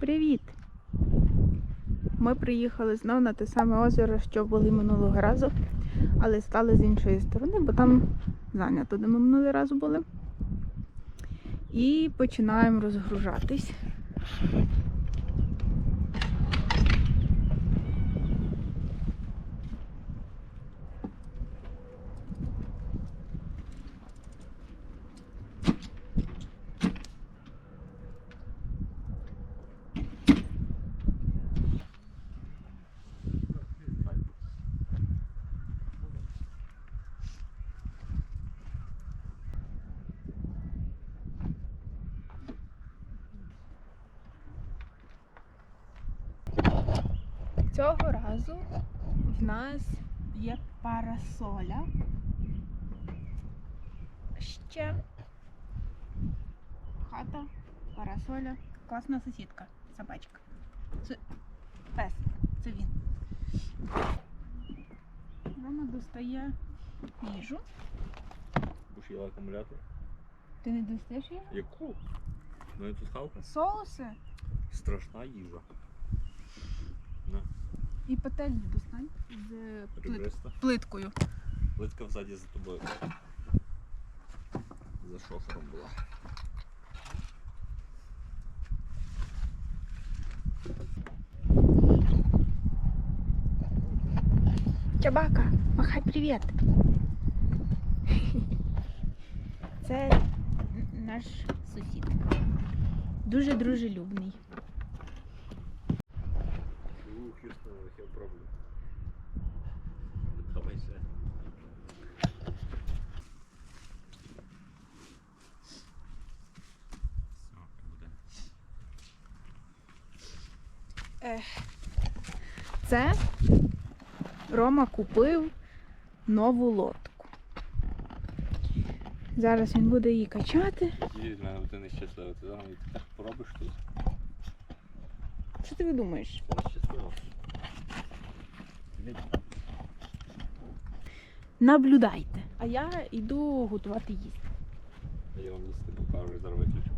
Привіт! Ми приїхали знов на те саме озеро, що були минулого разу, але стали з іншої сторони, бо там зайнято, де ми минулий раз були. І починаємо розгружатись. Цього разу в нас є парасоля. Ще хата, парасоля. Класна сусідка, собачка. Це пес, це він. Рома достає їжу. Будеш їла акумулятор? Ти не достаєш її? Яку? Ну і тут хавка. Соуси Страшна їжа. І пательню достань з плит... плиткою. Плитка взаді за тобою. За шофером була. Чабака, махай привіт. Це наш сусід. Дуже дружелюбний. Хьюстон, я пробую. Хавайся. Все, буде. Це Рома купив нову лодку. Зараз він буде її качати. Їдь в мене, ти нещаслива. Ти зараз ти так поробиш тут. Що ти думаєш? Нещаслива. Наблюдайте. А я йду готувати їсти. Я вам їсти покажу і зараз виключу.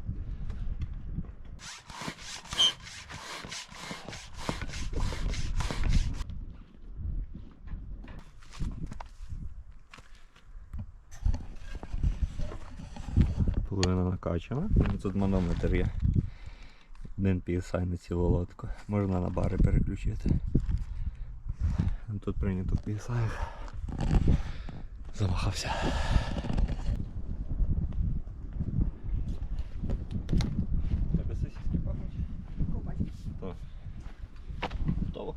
Половина накачана. Ну, Тут манометр є. Один PSI на цілу лодку. Можна на бари переключити. Тут прийнято PSI. Замахався. Тебе сосиски пахнуть? Так. Готово.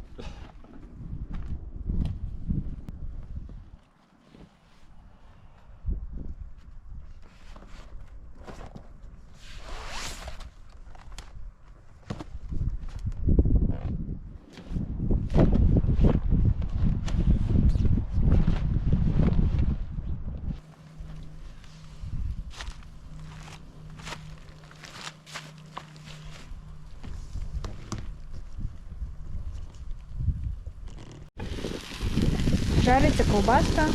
Жариться ковбаска.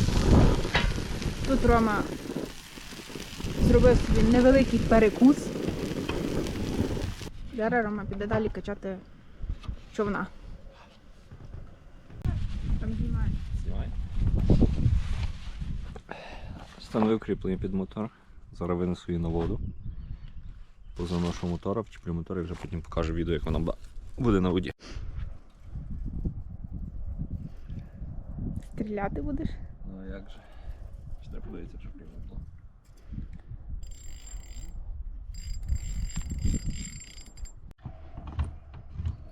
Тут Рома зробив собі невеликий перекус. Зараз Рома піде далі качати човна. Там знімає. Знімай. Встановив кріплення під мотор. Зараз винесу її на воду. Позаношу мотора, вчіплю мотор і вже потім покажу відео, як вона буде на воді. Стріляти будеш? Ну а як же? Ще треба подивитися, щоб рівно.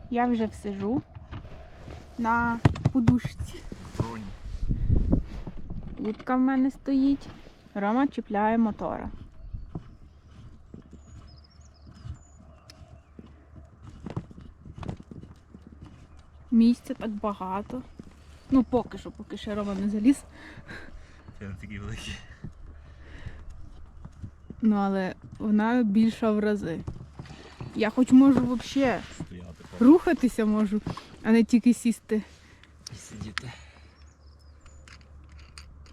Я вже всижу на подушці. Бронь. Утка в мене стоїть. Рома чіпляє мотора. Місця так багато. Ну, поки що, поки ще Рома не заліз. Я не такий великий. Ну, але вона більша в рази. Я хоч можу взагалі рухатися можу, а не тільки сісти. І сидіти.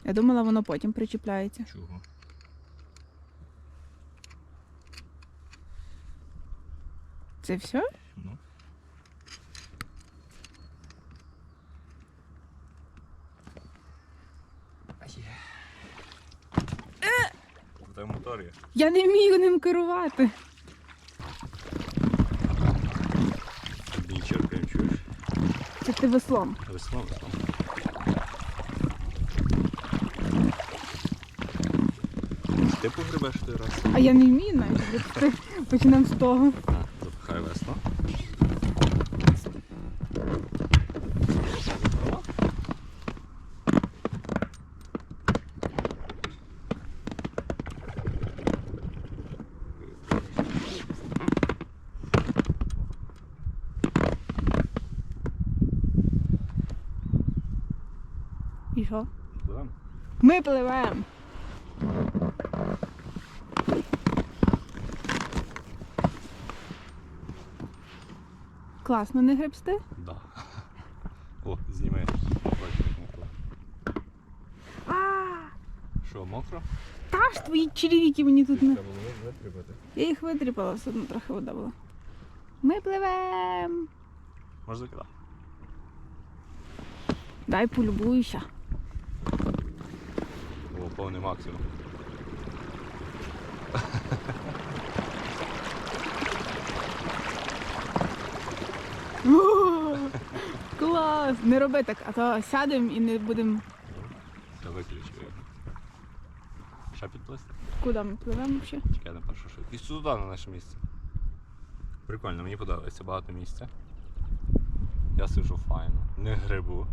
Я думала, воно потім причіпляється. Чого? Це все? Ну. Це мотор є. Я не вмію ним керувати. Бій черкаємо, чуєш? Це ти веслом. Весло, весло. Ти погребеш той раз? А я не вмію навіть. Почнемо з того. Запихай весло. І що? Пливемо? Ми пливемо. Класно не гребсти? Да. О, зніми. Бачиш, як мокро. А, Що, мокро? та ж твої черевіки мені тут не. Я їх витріпала, все одно трохи вода була. Ми пливемо. Може закидати? Дай полюбуюся. Повний максимум. Клас! Не роби так, а то сядемо і не будемо. Все виключив. Ще підплисти? Куди ми пливемо взагалі? Чекай на першу швидкість. Сюди на наше місце. Прикольно, мені подобається багато місця. Я сижу файно, не грибу.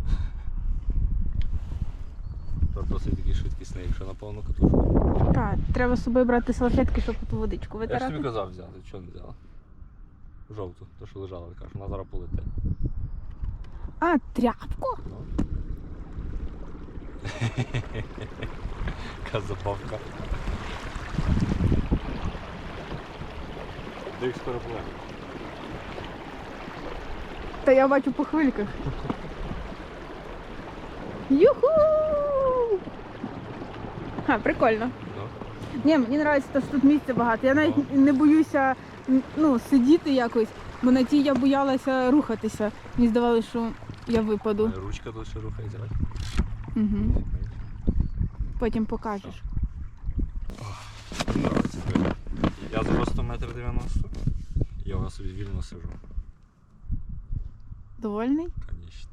Тут досить такий швидкісний, якщо на повну катушку. Так, треба з собою брати салфетки, щоб ту водичку витирати. Я ж тобі казав взяти, чого не взяла? Жовту, то що лежала, ти кажеш, вона зараз полетить. А, тряпку? Яка забавка. Дик скоро пливе. Та я бачу по хвильках. Юху! А, прикольно. Ну, Ні, мені подобається, що тут місця багато. Я навіть не боюся ну, сидіти якось, бо на тій я боялася рухатися. Мені здавалося, що я випаду. ручка ще рухається. Угу. Потім покажеш. Я зростом метр дев'яносто. Я у нас собі вільно сижу. Довольний? Конечно.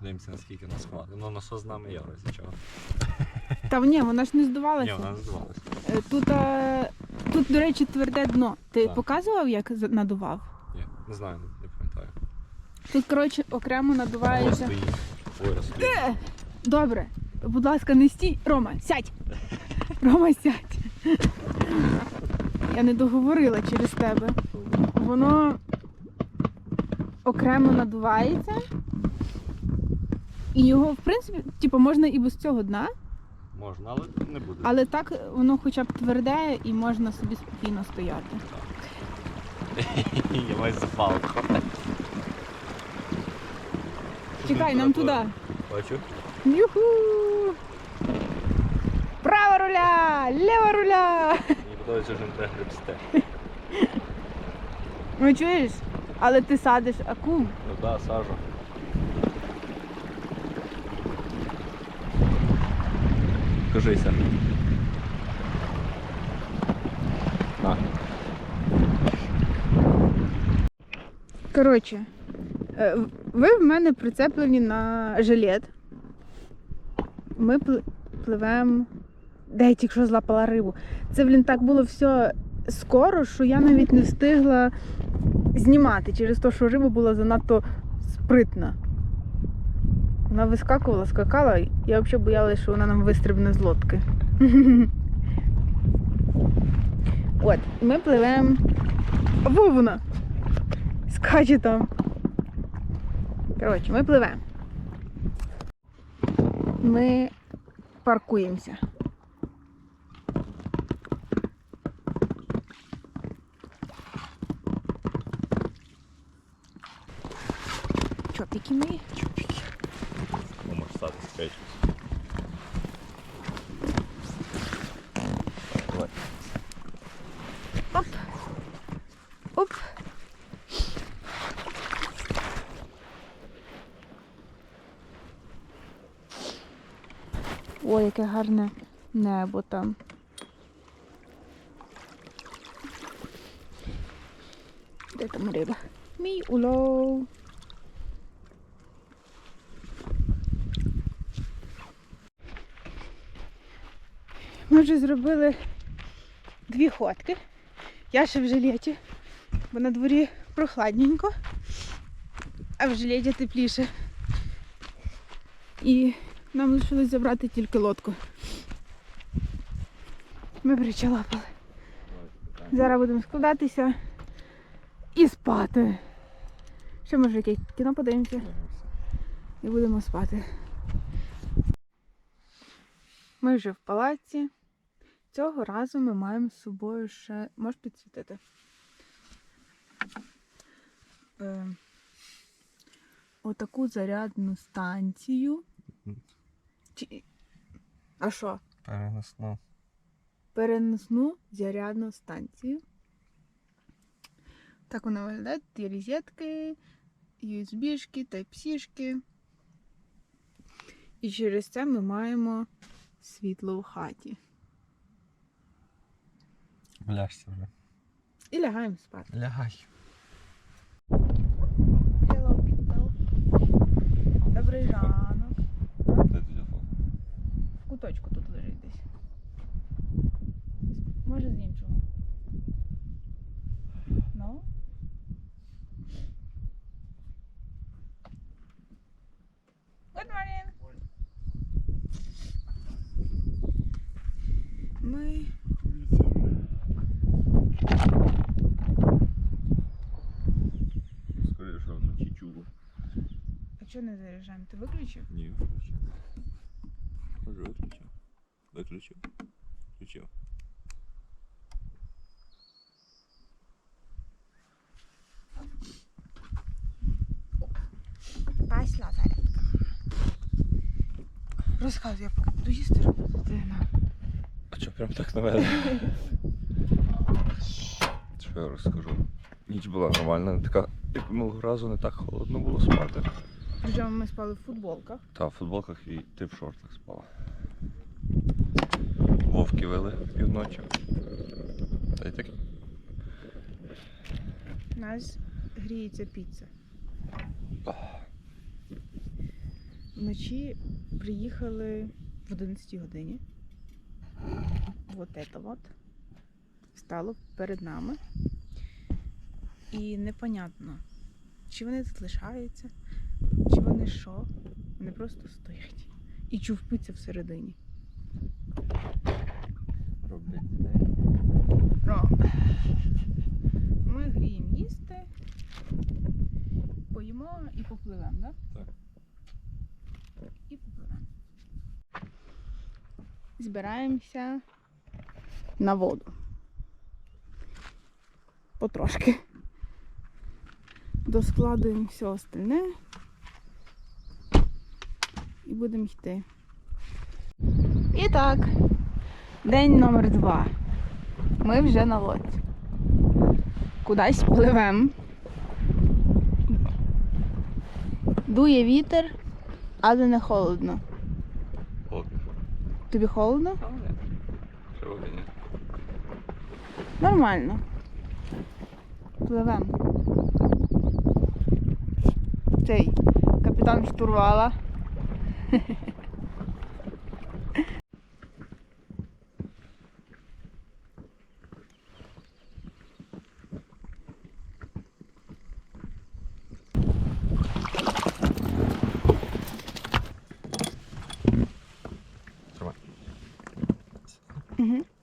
Дивимося, наскільки нас хватить. Ну, насос з нами є, в чого. Та ні, вона ж не Ні, вона не здавалася. Е, Тут, е, тут, до речі, тверде дно. Ти Так. показував, як за- надував? Ні, не знаю, не пам'ятаю. Тут, коротше, окремо Ось надувається. стоїть. Ой, стоїть. Е, Добре, будь ласка, не стій. Рома, сядь. Рома, сядь. Я не договорила через тебе. Воно окремо надувається. І його, в принципі, типу, можна і без цього дна, Можна, але не буде. але так воно хоча б тверде і можна собі спокійно стояти. Я маю запалку. Чекай, нам туди. Бачу. Юху! Права руля! Ліва руля! Мені подобається, що не треба гребсти. Ну чуєш? Але ти садиш акум. Ну так, сажу. Кажися. На. Коротше, е, ви в мене прицеплені на жилет. Ми пливемо. Де я тільки що злапала рибу. Це, блін, так було все скоро, що я навіть не встигла знімати через те, що риба була занадто спритна. Вона вискакувала, скакала, я взагалі боялася, що вона нам вистрибне з лодки. От, ми пливемо. Вовна! Скаче там. Коротше, ми пливемо. Ми паркуємося. Чопіки мої. Ну, Görüşürüz. Hop. Яке гарне небо там. Де там риба? Мій улов. Ми вже зробили дві ходки. Я ще в жилеті, бо на дворі прохладненько, а в жилеті тепліше. І нам лишилось забрати тільки лодку. Ми причалапали. Зараз будемо складатися і спати. Ще може яке кіно подивимося і будемо спати. Ми вже в палаці. Цього разу ми маємо з собою ще. Можеш підсвітити? Е, отаку зарядну станцію. Чи... А що? Переносно. Переносну зарядну станцію. Так вона виглядає. Є розетки, USB-шки, Type-C-шки. І через це ми маємо світло в хаті. Ляжся вже. І лягаємо спати. Лягай. Hello, people. Добрий ранок. Де телефон? В куточку тут лежить десь. Може з іншого. Ну. Good morning. Ми Скоріше, що вночі чув. А чого не заряджаємо? Ти виключив? Ні, включив. Може виключив. Виключив. Включив. Пасла зарядка. Розказуй, я поки буду їсти робити. А що прям так на мене? Що я розкажу? Ніч була нормальна, така, як минулого разу не так холодно було спати. Причому ми спали в футболках. Та в футболках і ти в шортах спала. Вовки вели півночі. Та й таке. У нас гріється піца. Вночі приїхали в 11 годині. Вот это вот. Стало перед нами. І непонятно, чи вони тут лишаються, чи що. Вони просто стоять. І чувпиться всередині. Роблять Ро. Ми гріємо їсти, поїмо і попливемо, так? Так. І попливемо. Збираємося на воду. Потрошки. Доскладуємо все остальне і будемо йти. І так, день номер два. Ми вже на лодці. Кудись пливемо. Дує вітер, але не холодно. Холодно. Тобі холодно? Ні? Нормально. Пливемо. Цей капітан штурвала. Mm-hmm.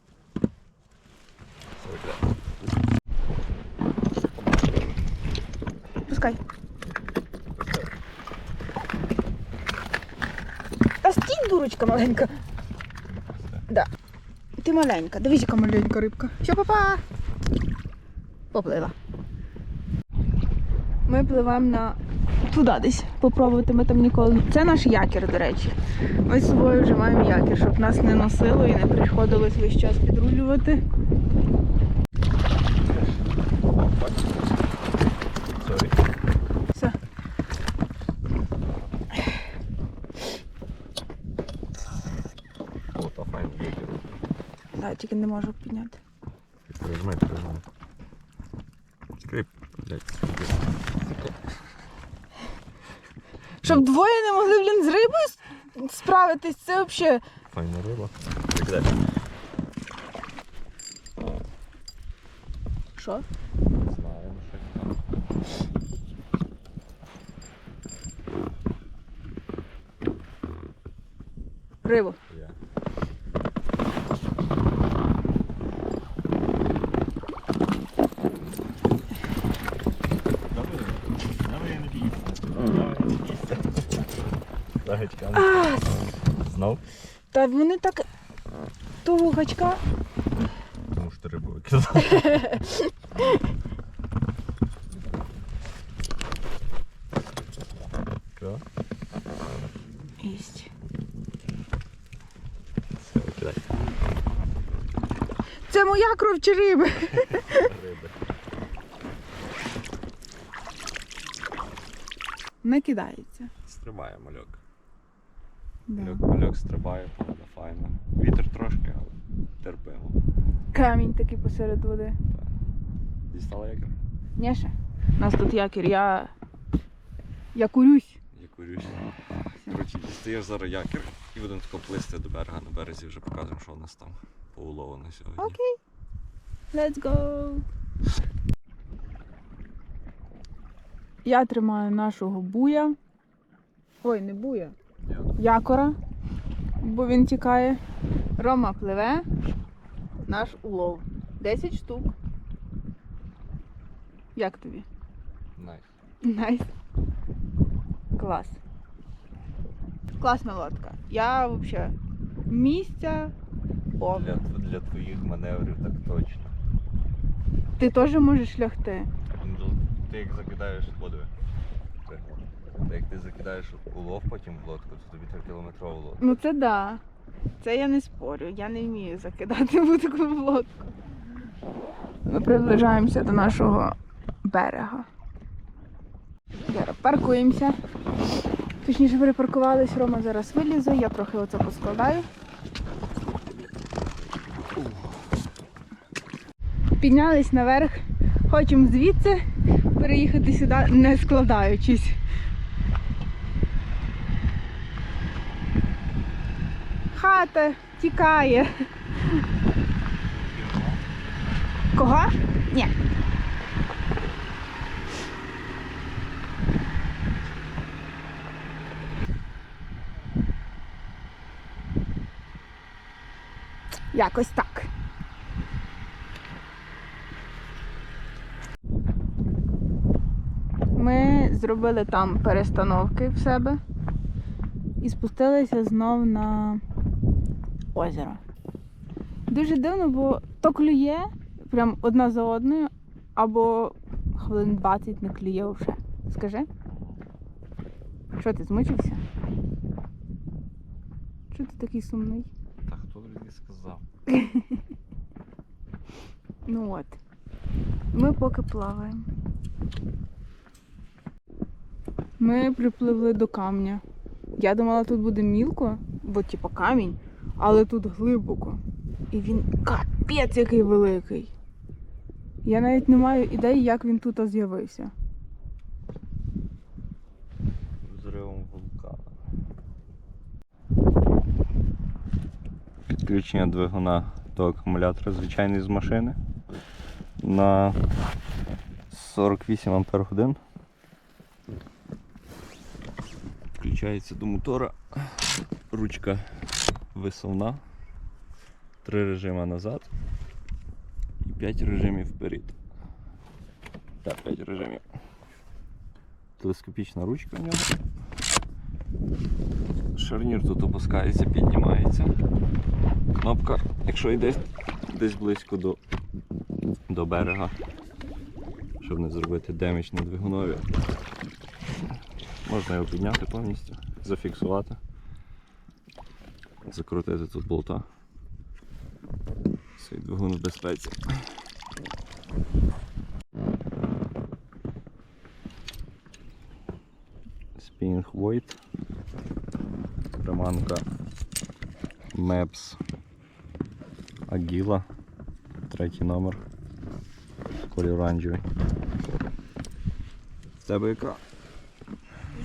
Стій, дурочка маленька. Да. Ти маленька. Дивись, яка маленька рибка. Все, папа. Поплила. Ми пливемо на туди десь. Попробувати ми там ніколи. Це наш якір, до речі. Ми з собою вже маємо якір, щоб нас не носило і не приходилось весь час підрулювати. Сорі. Все. Піднімаю, тільки не можу підняти. Прижми, прижми. Скрип, блядь. Щоб двоє не могли, блін, з рибою справитись, це взагалі. Файна риба. Прикидай. Що? Знаю, ну щось там. Рибу. Є. Давай не бійся. Давай не бійся. Загачка. Знов? Та вони так того гачка. Тому що рибу викидав. Єсть. Все, викидай. Це моя кров чи риби? Риби. Не кидається. Стрибає мальок. Да. Мальок, мальок стрибає, погода файна. Вітер трошки, але терпимо. Камінь такий посеред води. Так. Дістала якір? Ні ще. У нас тут якір, я. Я курюсь. Я курюсь. Коротше, дістаєш зараз якір і будемо тако плисти до берега. На березі вже показуємо, що у нас там по улову сьогодні. Окей. Let's go. Я тримаю нашого буя. Ой, не буя. Якора. Бо він тікає. Рома пливе. Наш улов. 10 штук. Як тобі? Найс. Найс. Клас. Класна лодка. Я взагалі місця. О, Для, для твоїх маневрів так точно. ти теж можеш лягти. Ну, Ти як закидаєш воду. Та як ти закидаєш улов потім в лодку, то тобі 3 кілометрову лодку. Ну це да. Це я не спорю. Я не вмію закидати будь-яку в лодку. Ми приближаємося до нашого берега. Зараз паркуємося. Точніше перепаркувались, Рома зараз вилізе, я трохи оце поскладаю. Піднялись наверх, хочемо звідси переїхати сюди, не складаючись. Хата тікає. Кого? Ні. Якось так. Ми зробили там перестановки в себе і спустилися знов на озеро. Дуже дивно, бо то клює прям одна за одною, або хвилин 20 не клює вже. Скажи. Що ти змучився? Що ти такий сумний? Та хто тобі сказав? Ну от. Ми поки плаваємо. Ми припливли до камня. Я думала, тут буде мілко, бо типу камінь, але тут глибоко. І він капець який великий. Я навіть не маю ідеї, як він тут з'явився. Взривом вулкана. Підключення двигуна до акумулятора звичайний з машини на 48 ампер годин. Включається до мотора. Ручка висувна. Три режими назад і 5 режимів вперед. Так, 5 режимів. Телескопічна ручка в нього. Шарнір тут опускається, піднімається. Кнопка, якщо йде десь близько до, до берега, щоб не зробити демідж на двигунові. Можна його підняти повністю, зафіксувати, закрутити тут болта. Цей двигун в безпеці. Spinning Void. Приманка Maps Агіла. Третій номер. Колір оранжевий. В тебе яка?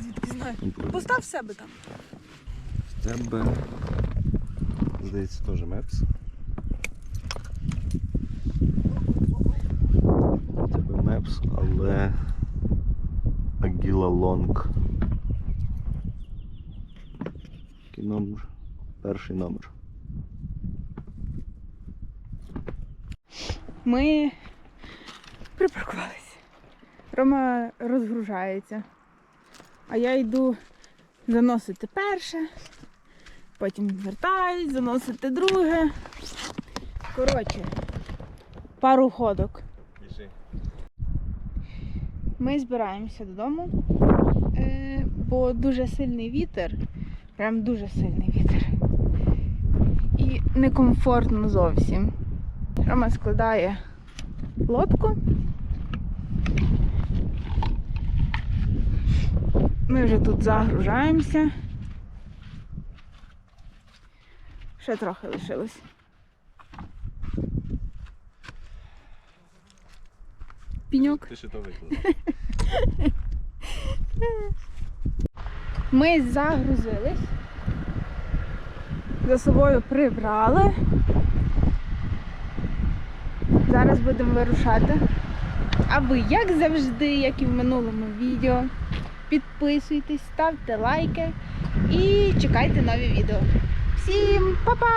Звідки знаю? Постав себе там. В тебе. Здається, теж мепс. Тебе мепс, але Агіла Лонг. Який номер? Перший номер. Ми припаркувалися. Рома розгружається. А я йду заносити перше, потім вертаюсь, заносити друге. Коротше, пару ходок. Біжи. Ми збираємося додому, е, бо дуже сильний вітер, прям дуже сильний вітер. І некомфортно зовсім. Рома складає лодку. Ми вже тут загружаємося. Ще трохи лишилось. Піньок. Ти ще то виклав. Ми загрузились. За собою прибрали. Зараз будемо вирушати. А ви, як завжди, як і в минулому відео, підписуйтесь, ставте лайки і чекайте нові відео. Всім па-па!